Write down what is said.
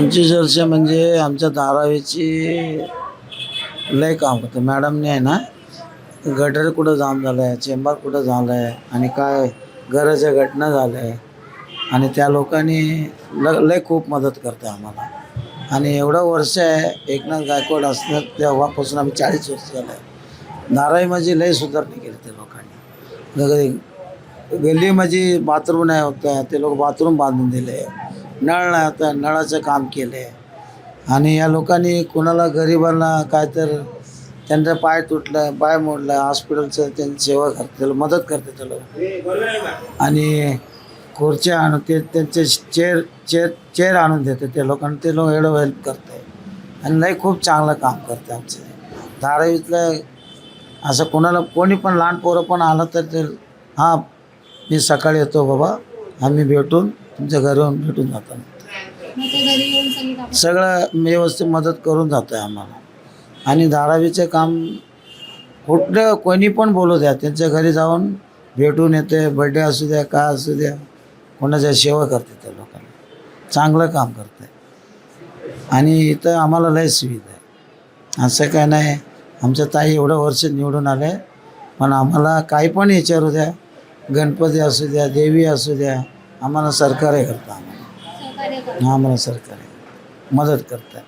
पंचवीस वर्ष म्हणजे आमच्या धारावीची लय काम होतं. मॅडमने आहे ना गटर कुठं जाम झालं आहे चेंबर कुठं झालं आहे आणि काय घराच्या घटना झाल्या आहे आणि त्या लोकांनी ल लय खूप मदत करते आम्हाला. आणि एवढं वर्ष आहे एकनाथ गायकवाड असणं तेव्हापासून आम्ही चाळीस वर्ष झालं आहे धारावीमध्ये लय सुधारणी केली त्या लोकांनी. गल्लीमध्ये बाथरूम नाही होतं ते लोक बाथरूम बांधून दिले. नळ नाही नळाचं काम केले आणि या लोकांनी कोणाला गरिबांना काय तर त्यांचा पाय तुटलं पाय मोडलं हॉस्पिटलचं त्यांची सेवा करते त्याला मदत करते त्या लोक. आणि खुर्च्या आणून ते त्यांचे चेअर चेअर चेअर आणून देते ते लोकांना ते लोक एवढं हेल्प करते आणि लई खूप चांगलं काम करते आमचं. धारावीतलं असं कोणाला कोणी पण लहान पोरं पण आलं तर ते हां मी सकाळी येतो बाबा आम्ही भेटून तुमच्या घरी येऊन भेटून जातो मग ते घरी येऊन सगळी व्यवस्थित मदत करून जातं आहे आम्हाला. आणि धारावीचे काम कुठलं कोणी पण बोलू द्या त्यांच्या घरी जाऊन भेटून येते बड्डे असू द्या काय असू द्या कोणाच्या सेवा करते त्या लोकांना. चांगलं काम करते. आणि इथं आम्हाला लय सुविधा आहे. असं काय नाही आमच्या ताई एवढं वर्ष निवडून आले पण आम्हाला काही पण विचारू द्या गणपती असू द्या देवी असू द्या आम्हाला सरकार हे करतं आम्हाला. सहकार्य करतात आम्हाला सरकार मदत करतात